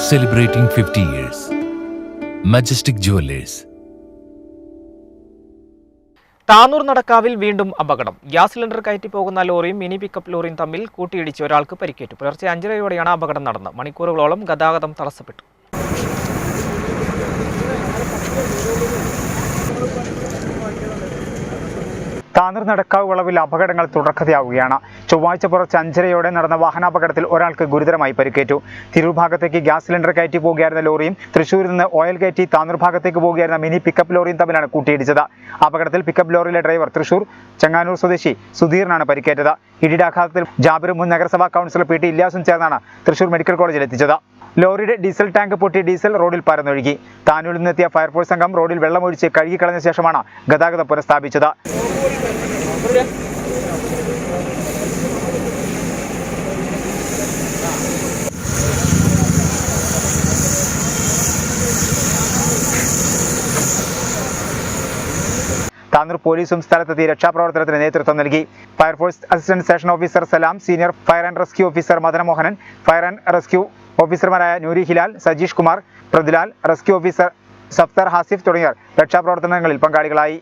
celebrating 50 years. Majestic Jewelers. Tanur നടക്കാവിൽ വീണ്ടും അപകടം ഗ്യാസ് സിലിണ്ടർ കയറ്റി പോകുന്ന ലോറിയും മിനി പിക്കപ്പ് ലോറിയും തമ്മിൽ കൂട്ടിയിടിച്ച് ഒരാൾക്ക് പരിക്കേറ്റു പുലർച്ചെ അഞ്ചരയോടെയാണ് അപകടം നടന്നത് മണിക്കൂറുകളോളം ഗതാഗതം തടസ്സപ്പെട്ടു താനൂർ നടക്കാവ് വളവിൽ അപകടങ്ങൾ തുടർക്കഥയാവുകയാണ്. ചൊവ്വാഴ്ച പുറച്ച് അഞ്ചരയോടെ നടന്ന വാഹനാപകടത്തിൽ ഒരാൾക്ക് ഗുരുതരമായി പരിക്കേറ്റു. തിരൂർ ഭാഗത്തേക്ക് ഗ്യാസ് സിലിണ്ടർ കയറ്റി പോകുകയായിരുന്ന ലോറിയും തൃശൂരിൽ നിന്ന് ഓയിൽ കയറ്റി താനൂർ ഭാഗത്തേക്ക് പോകുകയായിരുന്ന മിനി പിക്കപ്പ് ലോറിയും തമ്മിലാണ് കൂട്ടിയിടിച്ചത്. അപകടത്തിൽ പിക്കപ്പ് ലോറിയിലെ ഡ്രൈവർ തൃശൂർ ചെങ്ങാനൂർ സ്വദേശി സുധീറിനാണ് പരിക്കേറ്റത്. ഇടിയുടെ ആഘാതത്തിൽ ജാബിർ മുൻ നഗരസഭാ കൗൺസിലർ പി ടി ഇല്യാസും ചേർന്നാണ് തൃശൂർ മെഡിക്കൽ കോളേജിൽ എത്തിച്ചത്. ലോറിയുടെ ഡീസൽ ടാങ്ക് പൊട്ടി ഡീസൽ റോഡിൽ പരന്നൊഴുകി. താനൂരിൽ നിന്നെത്തിയ ഫയർഫോഴ്സ് സംഘം റോഡിൽ വെള്ളമൊഴിച്ച് കഴുകിക്കളഞ്ഞ ശേഷമാണ് ഗതാഗതം പുനഃസ്ഥാപിച്ചത്. താനൂർ പോലീസും സ്ഥലത്തെത്തി രക്ഷാപ്രവർത്തനത്തിന് നേതൃത്വം നൽകി. Fire force assistant station officer Salam senior fire and rescue officer Madanamohanan fire and rescue ഓഫീസർമാരായ നൂരി ഹിലാൽ സജീഷ് കുമാർ പൃഥ്വിലാൽ റെസ്ക്യൂ ഓഫീസർ സഫ്തർ ഹാസിഫ് തുടങ്ങിയവർ രക്ഷാപ്രവർത്തനങ്ങളിൽ പങ്കാളികളായി.